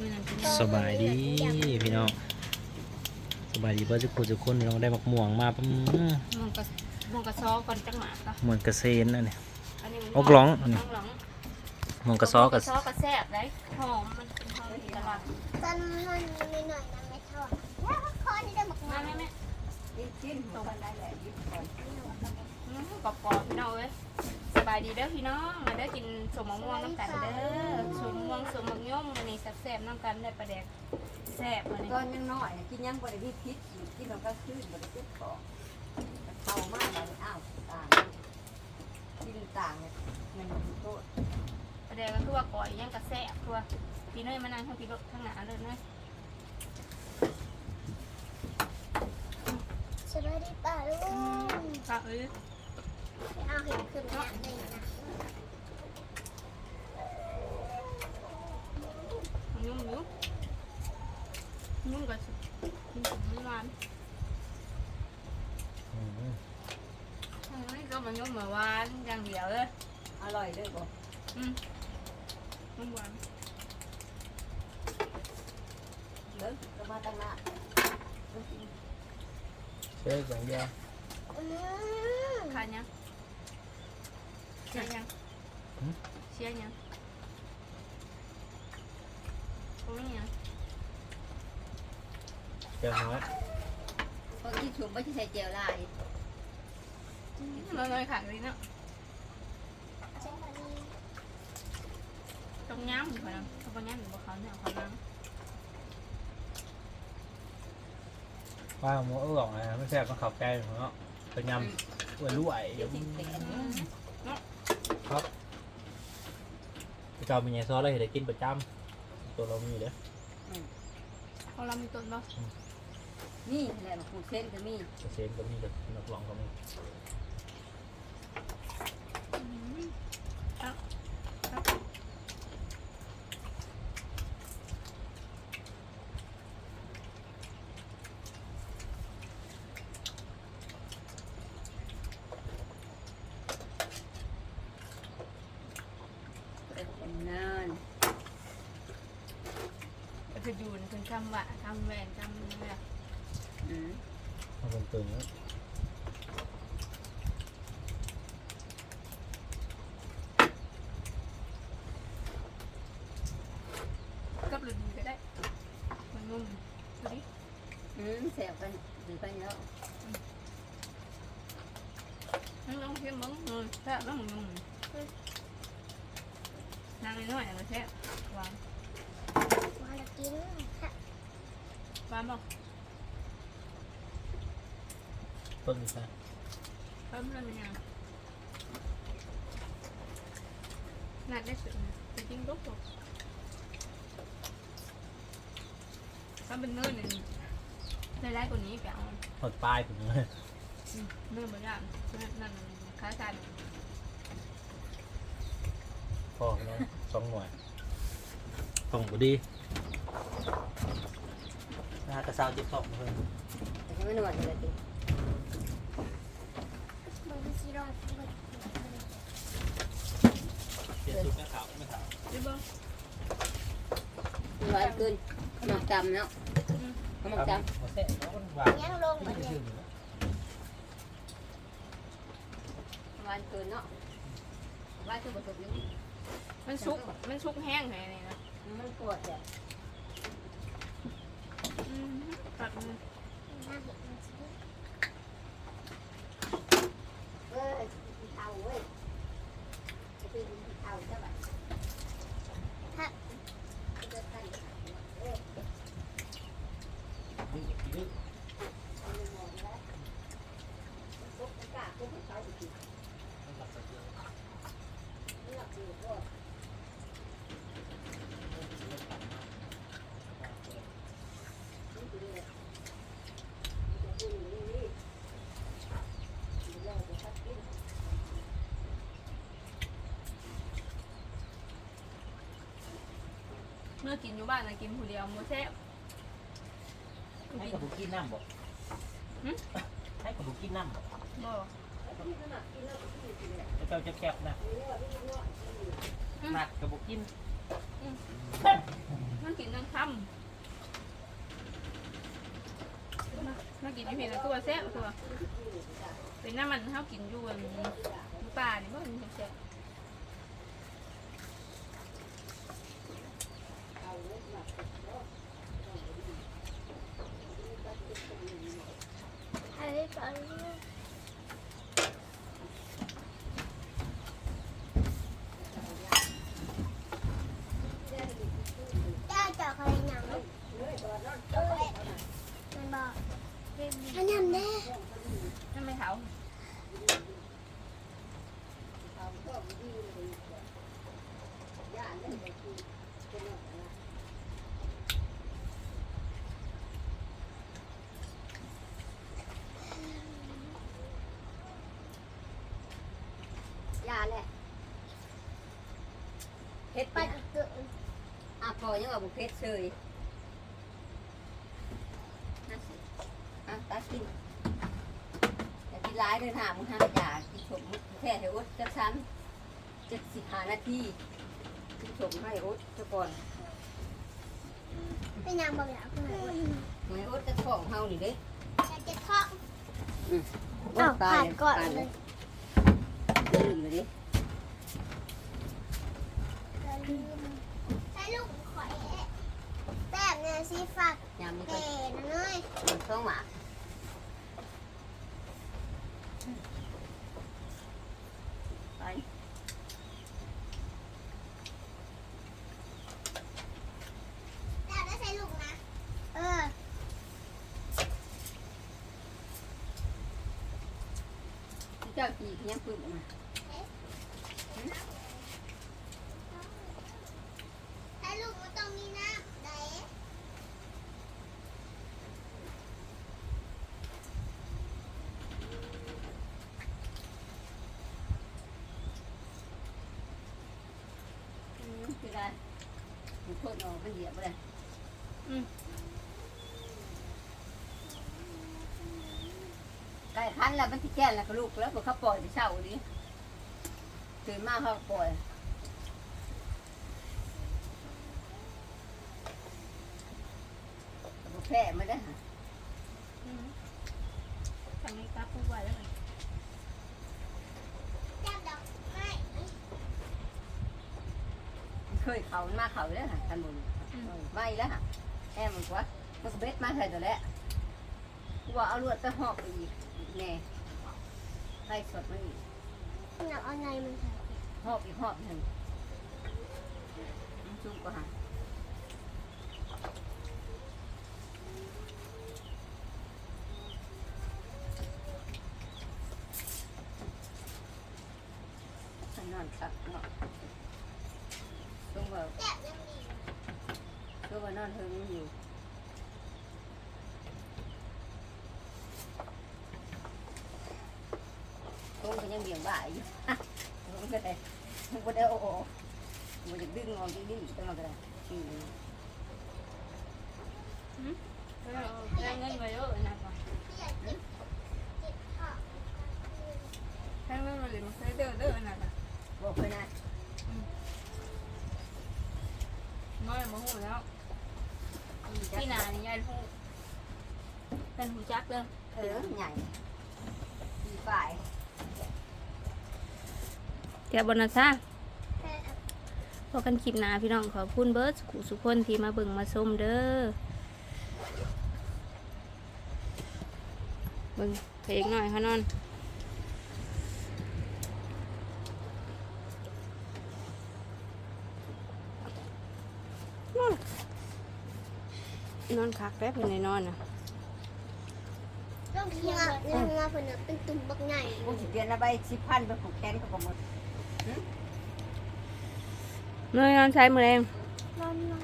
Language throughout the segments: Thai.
ไม่นั่นกินสบายดีพี่น้องสบายดีเพื่อทุกคนทุกคนพี่น้องได้มักม่วงมาปั๊มมองกระมองกระซอก่อนจังหมาก็ม่วงกระเซนนั่นนี่อันนี้มันเอากล่องเากล่องม่วงกระซอกกระระซอกระแซบได้หอมมันเป็นหอมตลาดตอนนอนนิดหน่อยนะไม่ทอดแล้วก็คอนี่ได้หมกมามาแม่แม่กินกินตรงได้แหละยิบก่อนอืมกรอบๆพี่น้องเอ้ยส บายดีเด้อพี่น้อง มาเด้อกินสมมะม่วงน้ำกันเด้อสมมะม่วงสมมะย่อมวันนี้แซ่บๆน้ำกันได้ปลาแดกแซ่บวันนี้ตอนยังน้อยกินยังบริวิพิษกินเราก็ขึ้นบริพิษก่อนเข้ามากเลยอ้าวต่างกินต่างเนี่ยมันโทษปลาแดกก็คือว่าก่อยยังกระแซ่บคือว่าพี่น้อยมานั่งข้างพี่รถข้างหน้าเลยเนาะสวัสดีป้าลุงก็เอ้ย เอาเห็นขึ้นมาเลยนะยุ่งยุ่งยุ่งกับไม่หวานอืมอืมนี่ก็มันยุ่งเหมือนวานอย่างเดียวเลยอร่อยด้วยบ่อืมมันหวานเลิกก็มาตั้งหน้าเชื่ออย่งยวอืมขายยัง เชียร์ยังเชียร์ยังโอ้ยยังเจียวน้อยเพราะที่ชุมไม่ใช่ใส่เจลลายเราเลยขายเลยเนาะสวัสดีต้องย้ำอยู่ก่อนนะเขาบอกย้ำอยู่บอกเขาเนี่ยเขาย้ว่าหมูเอื้องนะไม่แซ่บต้องขับแก้อยู่เนาะไปยำอวยรุ่ยเดี๋ยวทิ้งเป็น ครับเจ้าเป็นไงซอสเราเห็นได้กินประจำตัวเรามีเด้อำเขาเรามีต้นบ่นี่แหละผูกเส้นก็มีกระเซนก็มีกับนักร้องก็มี เป็นนาน ก็คื ออยู่ในคนคำว่าคำแหวนคำอะไรอืมมันเป็นตึงเนาะกับหรือดีก็ได้มันนุ่มดูดิอืมแสบกันดีไปแล้วนั่งลองเพียงมึงเออแซ่บแล้วมึงนุ่มนั่งน้อยๆอะไรแซ่บหวาน มาละกินค่ะหวานบ่ต้นใช่เพิ่มเลยมันยังนัดได้สุดจริงๆลูกผมถ้าเป็นเนื้อหนึ่งได้ได้กว่านี้แกเอาหดปลายถึงเลยเนื้อบางอย่างนั่นคล้ายกันพ่อเนาะสองหน่วย ส่งบุดีนะฮะกระซาวจิบสองเพิ่มแต่ไม่นวดเลยดิมันสิรอดมันเสียชุดไม่ขาวไม่ขาวได้บ้างนวดขึ้นขนมจำเนาะขนมจมาเสะแล้วมันหวานยังลงมาเลยำหวานเกินเนาะหวานคือผสมอยู่มันชุกมันชุกแห้งไงนี่นะ มันปวดอะตัดมือ เมื่อกินอยู่บ้านนะกินผู้เดียวมูเซ่ให้กับบุกินน้ำบอกให้กับบุกินน้ำบอกบ่แล้วเจ้าจะแคบนะหนักกับบุกินมันกินทั้งคำมากินอยู่เพียงตัวแซ่บตัวเป็นน้ำมันเขากินอยู่บนป่านี่บ่มันแซ่บ ยาแหละเพชรไปเกิดอะพอยังว่าบุเพชรเชยน่าสิอะตากินอย่ากินร้ายเดินหามึงห้ามอยากินสมแค่เดี๋ยวอดจะชั้นเจ็ดสิบห้านาที สมให้อดซะก่อนเป็นยังบอกอยากคุณหน่อยให้อดจะท้องเฮานี่เด้อยากจะท้องออ้าดวตาผ่ายนก่อนเลยลืมเลยดิใช้ลูกข่อยแบบเนี่ยสิฝากเตก็นะเน้อยท้องหมาไป แบบได้ใช้ลูกนะ เออ เจ้าจียังปืนมาใช้ลูกมันต้องมีน้ำได้คือได้มันโคตรออกมันเหยียบเลยอืม ไก่คันแล้วมันที่แก่แล้วก็ลูกแล้วก็เขาปล่อยไปเช่าดิตื่นมาเขาก็ปล่อยแต่บ่แพ้มาได้ออืมทางนี้กลับพูดไว้แล้วกันจับดอกไม้เคยเขามาเขาแล้วค่ะกันบุญไม่แล้วค่ะแอมมันกว่ามันก็เบ็ดมาใส่ตัวแล้วกูว่าเอาลวดไปหอบไปอีก แน่ให้สดมันอีกอยากเอาไงมันใส่หอบอีกหอบหนึ่งมันจุกก็หาฉันนอนตักเนาะต้องว่าแบบยังดีต้องว่านอนเทิงอยู่ต้องก็ยัง เบี่ยงบ่ายอยู่ต้องก็ได้ต้องก็ได้โอ้โหมันจะดึงงอนดึงๆต้องมาก็ได้อืมแล้วเงินไว้เยอะนะก่อนให้เงินมาเลยมันเคยเด้อเด้อนะก่อนบอกเลยนะน้อยมาหูแล้วพี่นานี่ยายหูเป็นหูจักเด้อเออใหญ่ปีฝ่าย เดี๋ยวบนนะซ่าแต่พอกันคลิปหนาพี่น้องขอพูนเบิร์ดสุขุสุขคนที่มาเบิ่งมาส้มเด้อเบิ่งเพลงหน่อยเขานอนนอนนอนคักแป๊บเพิ่นได้นอนน่ะต้องเทียบเนื้อเนื้อเพิ่นน่ะเป็นตุ่มบักใหญ่กูสิเปลี่ยนเอาไปสิบพันไปผูกแขนก็หมด เมื่อนอนใช้มือแรงนอนนอน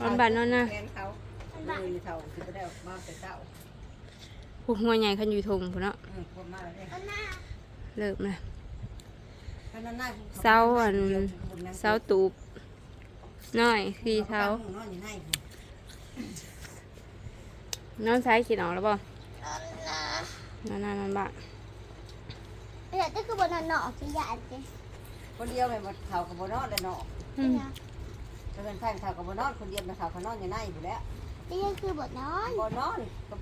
นอนบ้านนอนนะแขนเขาเลยเท่าสิบ่ได้มาแต่เช้าพวกหัวใหญ่ขันอยู่ทงพุ่นเนาะอืมคนมาแล้วเนี่ยเอาหน้าเลิกนะขนาดนั้นเสาอันเสาตูบน้อยคือเท้านอนอยู่ในนอนซ้ายขีดออกแล้วบ่เอาหน้านอนนอนนอนบ้านเดี๋ยวจะคือบนนอนหนอกที่ยานสิ คนเดียวเลยมาเท่ากับบนอนเลยเนาะอืมถ้าเป็นใครเท่ากับบนอนคนเดียวมาเท่าเขานอนอยู่ในอยู่แล้วนี่คือบทนอนบนอนกับ